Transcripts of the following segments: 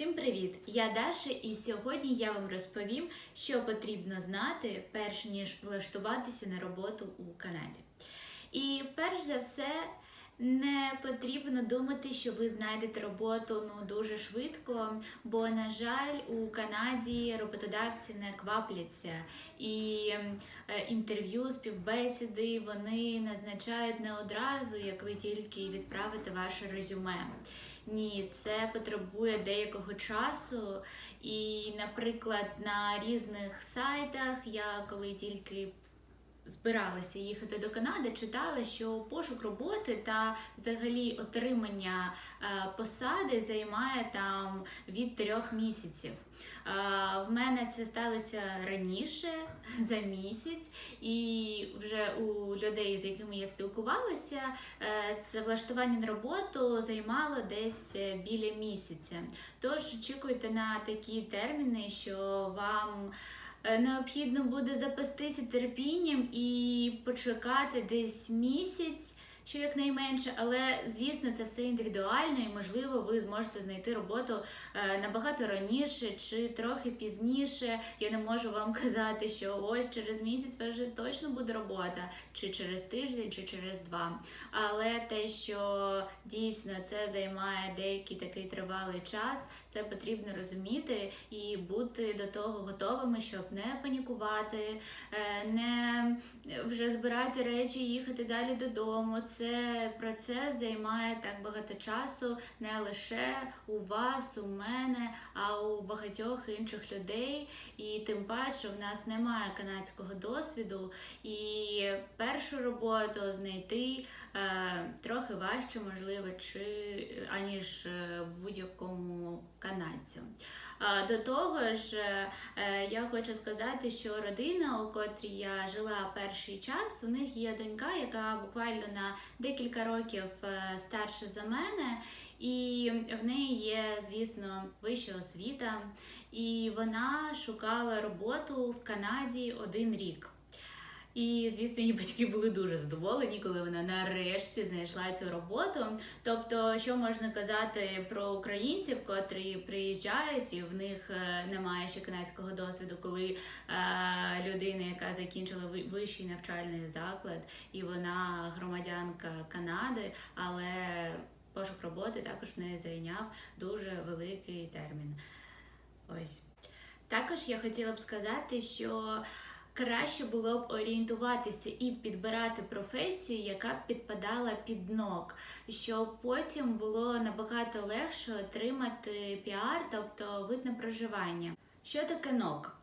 Всім привіт! Я Даша, і сьогодні я вам розповім, що потрібно знати, перш ніж влаштуватися на роботу у Канаді. І перш за все, не потрібно думати, що ви знайдете роботу ну дуже швидко, бо, на жаль, у Канаді роботодавці не квапляться, і е, інтерв'ю, співбесіди вони назначають не одразу, як ви тільки відправите ваше резюме. Ні, це потребує деякого часу. І, наприклад, на різних сайтах я коли тільки збиралася їхати до Канади, читала, що пошук роботи та взагалі отримання е, посади займає там від трьох місяців. Е, В мене це сталося раніше за місяць, і вже у людей, з якими я спілкувалася, е, це влаштування на роботу займало десь біля місяця. Тож очікуйте на такі терміни, що вам необхідно буде запастися терпінням і почекати десь місяць. Що якнайменше, але звісно, це все індивідуально, і можливо, ви зможете знайти роботу е, набагато раніше чи трохи пізніше. Я не можу вам казати, що ось через місяць вже точно буде робота, чи через тиждень, чи через два. Але те, що дійсно це займає деякий такий тривалий час, це потрібно розуміти і бути до того готовими, щоб не панікувати, е, не вже збирати речі, і їхати далі додому. Це процес займає так багато часу не лише у вас, у мене, а у багатьох інших людей. І тим паче в нас немає канадського досвіду, і першу роботу знайти е, трохи важче, можливо, чи аніж е, будь-якому канадцю. До того ж, е, я хочу сказати, що родина, у котрій я жила перший час, у них є донька, яка буквально на декілька років е, старша за мене, і в неї є, звісно, вища освіта, і вона шукала роботу в Канаді один рік. І, звісно, її батьки були дуже задоволені, коли вона нарешті знайшла цю роботу. Тобто, що можна казати про українців, котрі приїжджають, і в них е, немає ще канадського досвіду, коли е, людина, яка закінчила вищий навчальний заклад, і вона громадянка Канади, але пошук роботи також в неї зайняв дуже великий термін. Ось. Також я хотіла б сказати, що краще було б орієнтуватися і підбирати професію, яка б підпадала під ног, щоб потім було набагато легше отримати піар, тобто вид на проживання. Що таке НОК?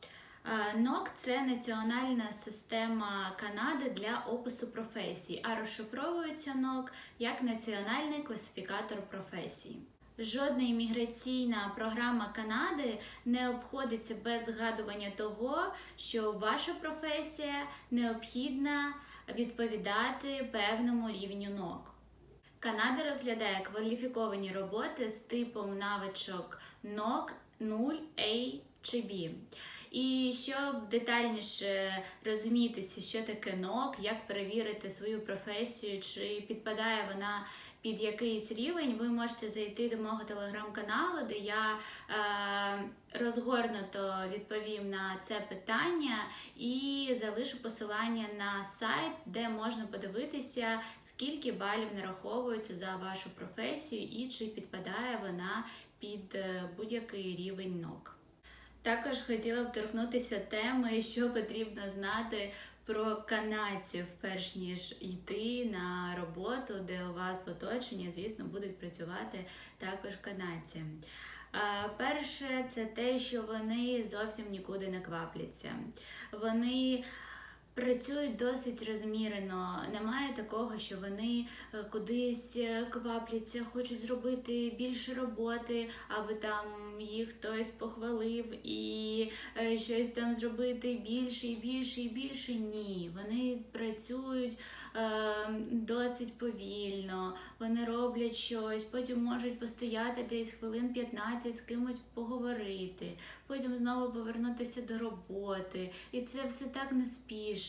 Е, НОК це національна система Канади для опису професій, а розшифровується НОК як національний класифікатор професій. Жодна імміграційна програма Канади не обходиться без згадування того, що ваша професія необхідна відповідати певному рівню НОК. Канада розглядає кваліфіковані роботи з типом навичок НОК 0, A чи B. І щоб детальніше розумітися, що таке НОК, як перевірити свою професію, чи підпадає вона під якийсь рівень, ви можете зайти до мого телеграм-каналу, де я е, розгорнуто відповім на це питання і залишу посилання на сайт, де можна подивитися, скільки балів нараховується за вашу професію і чи підпадає вона під е, будь-який рівень НОК. Також хотіла б торкнутися теми, що потрібно знати про канадців, перш ніж йти на роботу, де у вас в оточенні, звісно, будуть працювати також канадці. Перше, це те, що вони зовсім нікуди не квапляться. Вони працюють досить розмірено. Немає такого, що вони е, кудись е, квапляться, хочуть зробити більше роботи, аби там їх хтось похвалив і е, щось там зробити більше і більше і більше. Ні, вони працюють досить повільно, вони роблять щось, потім можуть постояти десь хвилин 15 з кимось поговорити, потім знову повернутися до роботи. І це все так неспішно,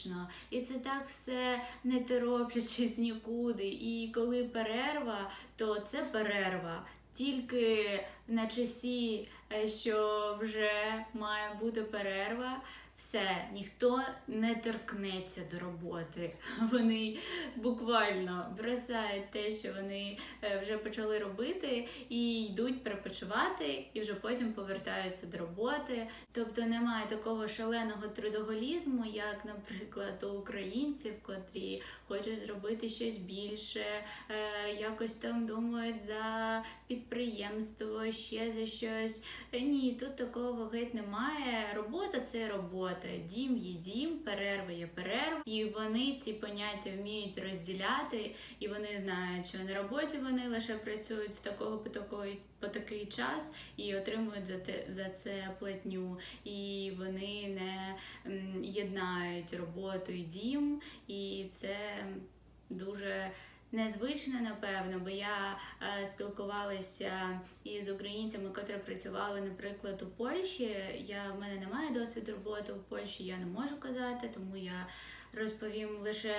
і це так все не тороплячись нікуди. І коли перерва, то це перерва. Тільки на часі, е, що вже має бути перерва. Все, ніхто не торкнеться до роботи. Вони буквально бросають те, що вони е, вже почали робити, і йдуть перепочивати, і вже потім повертаються до роботи. Тобто немає такого шаленого трудоголізму, як, наприклад, у українців, котрі хочуть зробити щось більше, е, якось там думають за підприємство, ще за щось. Е, Ні, тут такого геть немає. Робота це робота, дім є дім, перерва є перерва. І вони ці поняття вміють розділяти, і вони знають, що на роботі вони лише працюють з такого по такої по такий час і отримують за те за це платню. І вони не єднають роботу і дім, і це дуже. Незвично, напевно, бо я е, спілкувалася із українцями, котрі працювали, наприклад, у Польщі. Я в мене немає досвіду роботи у Польщі, я не можу казати, тому я розповім лише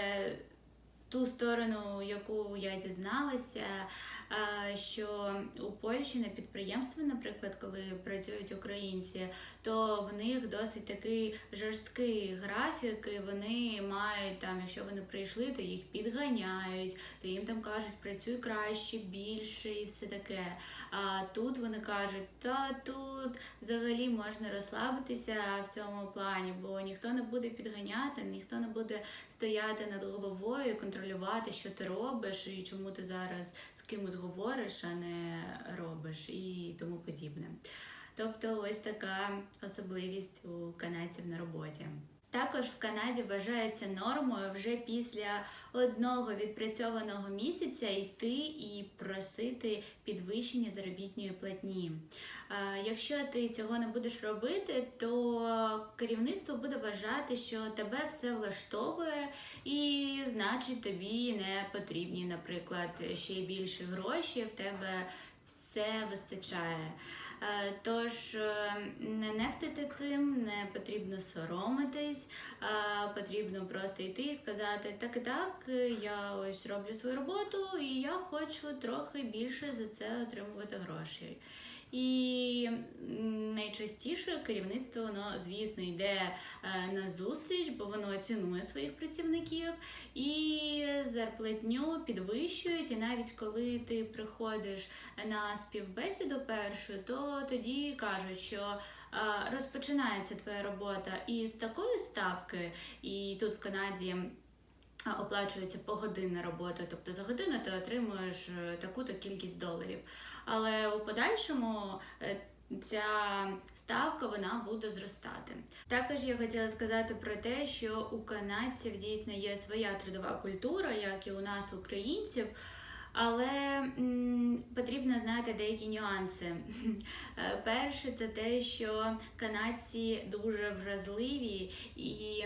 ту сторону, яку я дізналася, е, що у Польщі на підприємстві, наприклад, коли працюють українці, то в них досить такий жорсткий графік, і вони мають там, якщо вони прийшли, то їх підганяють, то їм там кажуть, працюй краще, більше і все таке. А тут вони кажуть, та тут взагалі можна розслабитися в цьому плані, бо ніхто не буде підганяти, ніхто не буде стояти над головою, контролювати, що ти робиш і чому ти зараз з кимось говориш, а не робиш, і тому подібне. Тобто, ось така особливість у канадців на роботі. Також в Канаді вважається нормою вже після одного відпрацьованого місяця йти і просити підвищення заробітної платні. Якщо ти цього не будеш робити, то керівництво буде вважати, що тебе все влаштовує, і значить тобі не потрібні, наприклад, ще більше гроші, в тебе все вистачає. Е, Тож е, не нехтуйте цим, не потрібно соромитись, е, потрібно просто йти і сказати: так і так, я ось роблю свою роботу, і я хочу трохи більше за це отримувати грошей. І найчастіше керівництво воно, звісно, йде е, на зустріч, бо воно цінує своїх працівників і зарплатню підвищують. І навіть коли ти приходиш на співбесіду першу, то тоді кажуть, що е, розпочинається твоя робота із такої ставки, і тут в Канаді. Оплачується погодинна робота, тобто за годину ти отримуєш е, таку-то кількість доларів. Але у подальшому е, ця ставка вона буде зростати. Також я хотіла сказати про те, що у канадців дійсно є своя трудова культура, як і у нас, українців. Але м, потрібно знати деякі нюанси. Е, Перше, це те, що канадці дуже вразливі і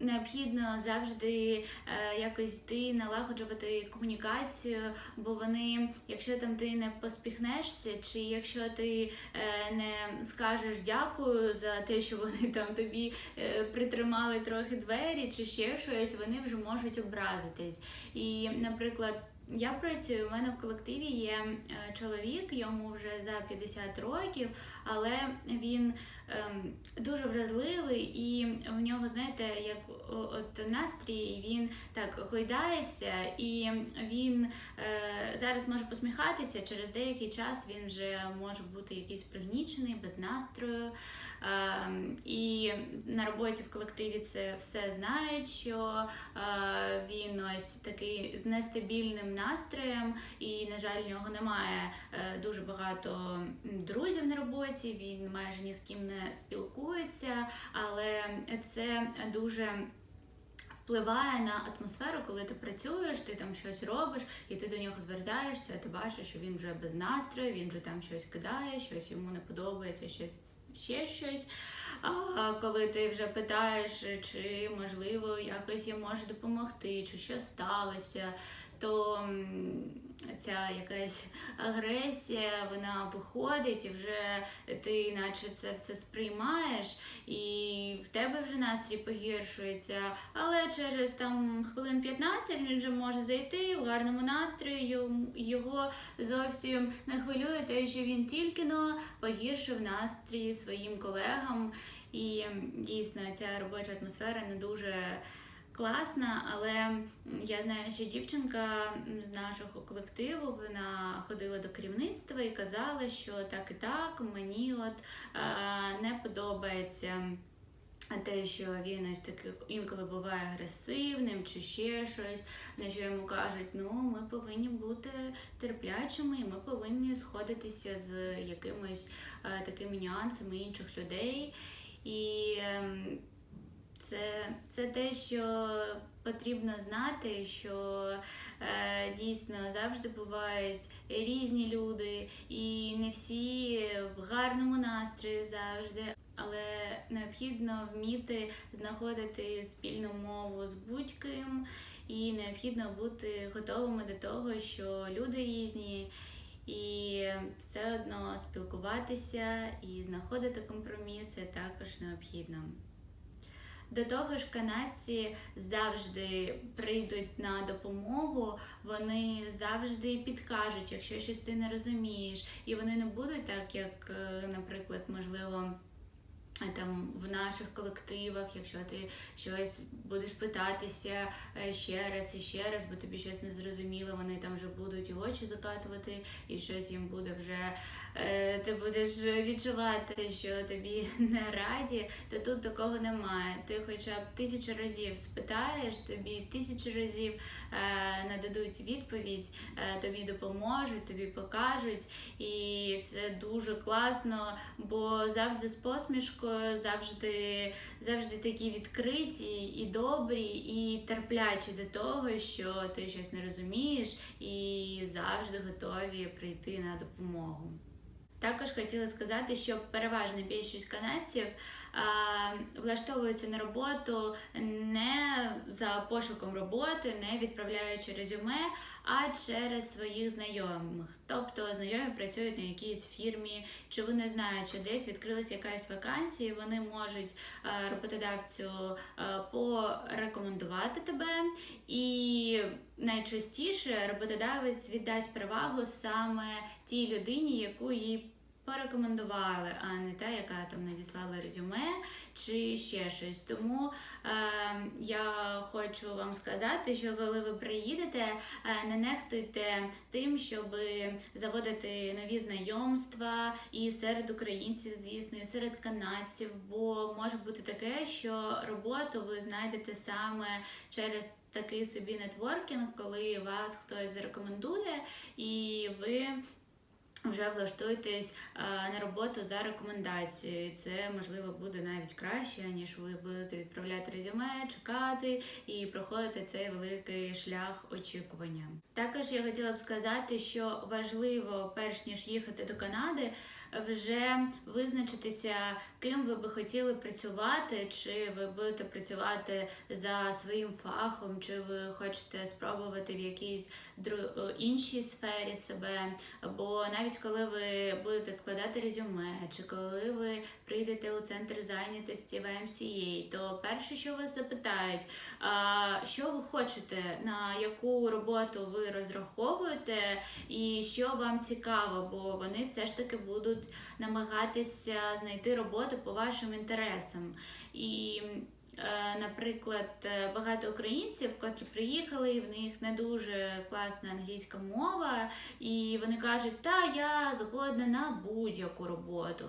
необхідно завжди е, якось йти налагоджувати комунікацію, бо вони, якщо там ти не поспіхнешся, чи якщо ти е, не скажеш дякую за те, що вони там тобі е, притримали трохи двері, чи ще щось, вони вже можуть образитись. І, наприклад. Я працюю, у мене в колективі є е, чоловік, йому вже за 50 років, але він дуже вразливий, і в нього, знаєте, як от настрій, він так гойдається, і він е, зараз може посміхатися. Через деякий час він вже може бути якийсь пригнічений, без настрою. Ем, і на роботі в колективі це все знають, що е, він ось такий з нестабільним настроєм, і, на жаль, в нього немає е, дуже багато друзів на роботі. Він майже ні з ким не спілкується, але це дуже. Впливає на атмосферу, коли ти працюєш, ти там щось робиш, і ти до нього звертаєшся, ти бачиш, що він вже без настрою, він вже там щось кидає, щось йому не подобається, щось ще щось. А коли ти вже питаєш, чи можливо якось я можу допомогти, чи що сталося, то ця якась агресія, вона виходить, і вже ти наче це все сприймаєш, і в тебе вже настрій погіршується. Але через там хвилин 15 він вже може зайти в гарному настрої, його зовсім не хвилює те, що він тільки но погіршив настрій своїм колегам. І дійсно ця робоча атмосфера не дуже класна, але я знаю, що дівчинка з нашого колективу вона ходила до керівництва і казала, що так і так мені от е, не подобається. Те, що він ось такий інколи буває агресивним чи ще щось, на що йому кажуть, ну ми повинні бути терплячими, і ми повинні сходитися з якимись е, такими нюансами інших людей. І ем, це, це те, що потрібно знати, що е, дійсно завжди бувають різні люди, і не всі в гарному настрої завжди. Але необхідно вміти знаходити спільну мову з будь-ким, і необхідно бути готовими до того, що люди різні, і все одно спілкуватися і знаходити компроміси також необхідно. До того ж, канадці завжди прийдуть на допомогу, вони завжди підкажуть, якщо щось ти не розумієш, і вони не будуть так, як, е, наприклад, можливо. А Там в наших колективах, якщо ти щось будеш питатися е, ще раз і ще раз, бо тобі щось не зрозуміло, вони там вже будуть і очі закатувати, і щось їм буде вже е, ти будеш відчувати, що тобі не раді, то тут такого немає. Ти хоча б тисячу разів спитаєш, тобі тисячу разів е, нададуть відповідь, е, тобі допоможуть, тобі покажуть, і це дуже класно, бо завжди з посмішкою, завжди, завжди такі відкриті і добрі, і терплячі до того, що ти щось не розумієш, і завжди готові прийти на допомогу. Також хотіла сказати, що переважна більшість канадців а, влаштовуються на роботу не за пошуком роботи, не відправляючи резюме, а через своїх знайомих. Тобто знайомі працюють на якійсь фірмі, чи вони знають, що десь відкрилася якась вакансія, вони можуть е, роботодавцю е, порекомендувати тебе. І найчастіше роботодавець віддасть перевагу саме тій людині, яку їй порекомендували, а не та, яка там надіслала резюме чи ще щось. Тому е, я хочу вам сказати, що коли ви приїдете, е, не нехтуйте тим, щоб заводити нові знайомства і серед українців, звісно, і серед канадців, бо може бути таке, що роботу ви знайдете саме через. Такий собі нетворкінг, коли вас хтось зарекомендує, і ви вже влаштуєтесь е, на роботу за рекомендацією. Це можливо буде навіть краще, ніж ви будете відправляти резюме, чекати і проходити цей великий шлях очікування. Також я хотіла б сказати, що важливо, перш ніж їхати до Канади, вже визначитися, ким ви би хотіли працювати, чи ви будете працювати за своїм фахом, чи ви хочете спробувати в якійсь іншій сфері себе, або навіть коли ви будете складати резюме, чи коли ви прийдете у центр зайнятості в MCA, то перше, що вас запитають, що ви хочете, на яку роботу ви розраховуєте, і що вам цікаво, бо вони все ж таки будуть намагатися знайти роботу по вашим інтересам. І Наприклад, е, багато українців, котрі приїхали, і в них не дуже класна англійська мова, і вони кажуть, та я згодна на будь-яку роботу.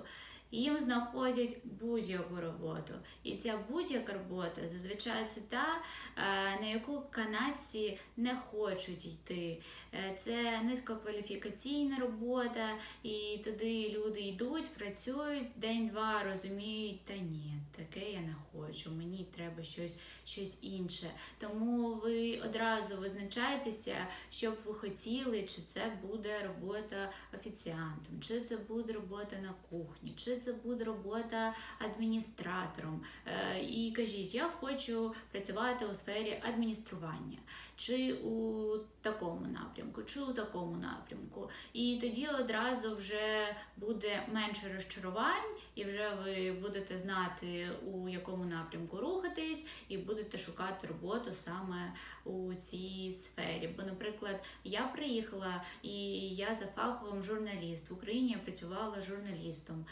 Їм знаходять будь-яку роботу. І ця будь-яка робота зазвичай це та, е, на яку канадці не хочуть йти. Е, Це низькокваліфікаційна робота, і туди люди йдуть, працюють день-два, розуміють, та ні, таке я не хочу, мені треба щось, щось інше. Тому ви одразу визначаєтеся, що б ви хотіли, чи це буде робота офіціантом, чи це буде робота на кухні, чи це буде робота адміністратором. Е, І кажіть, я хочу працювати у сфері адміністрування, чи у такому напрямку, чи у такому напрямку. І тоді одразу вже буде менше розчарувань, і вже ви будете знати, у якому напрямку рухатись, і будете шукати роботу саме у цій сфері. Бо, наприклад, я приїхала і я за фаховим журналіст. В Україні я працювала журналістом.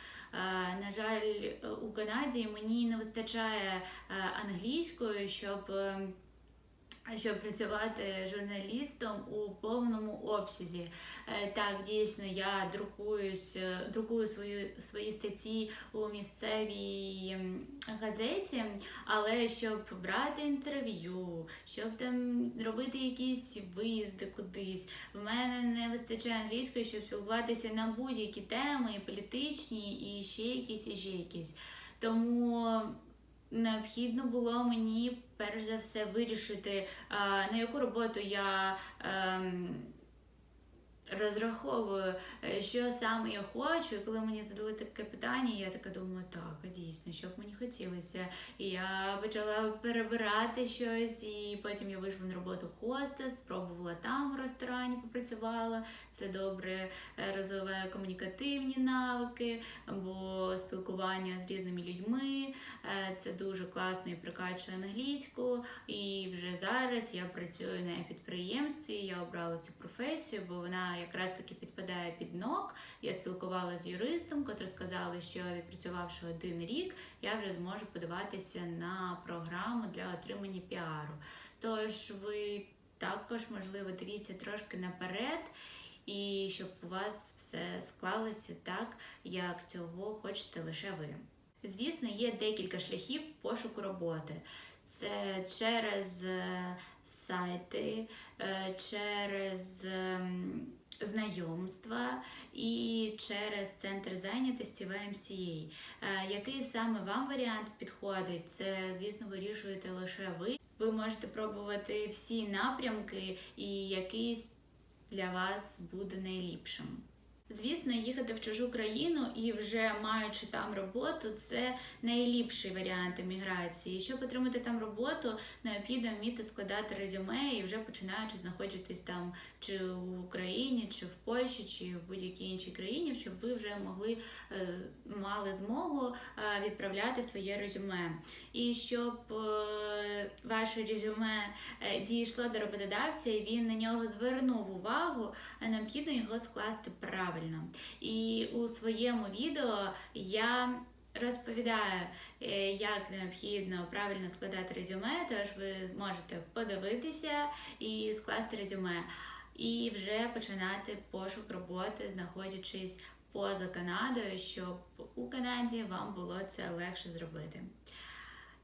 На жаль, у Канаді мені не вистачає е, англійської, щоб. Щоб працювати журналістом у повному обсязі. Е, Так, дійсно, я друкуюсь, е, друкую свої, свої статті у місцевій газеті, але щоб брати інтерв'ю, щоб там робити якісь виїзди кудись, в мене не вистачає англійської, щоб спілкуватися на будь-які теми, і політичні, і ще якісь, і ще якісь. Тому необхідно було мені перш за все вирішити, на яку роботу я. Розраховую, е, що саме я хочу, і коли мені задали таке питання, я така думаю, так, дійсно, що б мені хотілося. І я почала перебирати щось, і потім я вийшла на роботу хостес, спробувала там в ресторані, попрацювала. Це добре е, розвиває комунікативні навики, бо спілкування з різними людьми е, це дуже класно і прикачує англійську. І вже зараз я працюю на підприємстві. Я обрала цю професію, бо вона якраз таки підпадає під ног. Я спілкувалася з юристом, котрий сказали, що відпрацювавши один рік, я вже зможу подаватися на програму для отримання піару. Тож ви також, можливо, дивіться трошки наперед. І щоб у вас все склалося так, як цього хочете лише ви. Звісно, є декілька шляхів пошуку роботи. Це через е, сайти, е, через ем, знайомства і через центр зайнятості в MCA. Е, Який саме вам варіант підходить? Це, звісно, вирішуєте лише ви. Ви можете пробувати всі напрямки, і якийсь для вас буде найліпшим. Звісно, їхати в чужу країну і вже маючи там роботу, це найліпший варіант еміграції. Щоб отримати там роботу, необхідно вміти складати резюме і вже починаючи знаходитись там чи в Україні, чи в Польщі, чи в будь-якій іншій країні, щоб ви вже могли е, мали змогу е, відправляти своє резюме. І щоб е, ваше резюме дійшло до роботодавця, і він на нього звернув увагу, необхідно його скласти правильно. І у своєму відео я розповідаю, е, як необхідно правильно складати резюме, тож ви можете подивитися і скласти резюме, і вже починати пошук роботи, знаходячись поза Канадою, щоб у Канаді вам було це легше зробити.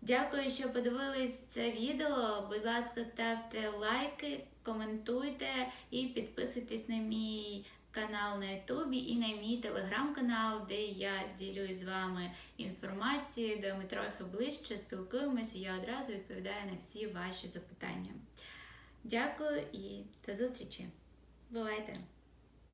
Дякую, що подивились це відео. Будь ласка, ставте лайки, коментуйте і підписуйтесь на мій канал на Ютубі і на мій телеграм-канал, де я ділюсь з вами інформацією, де ми трохи ближче спілкуємося. Я одразу відповідаю на всі ваші запитання. Дякую і до зустрічі! Бувайте!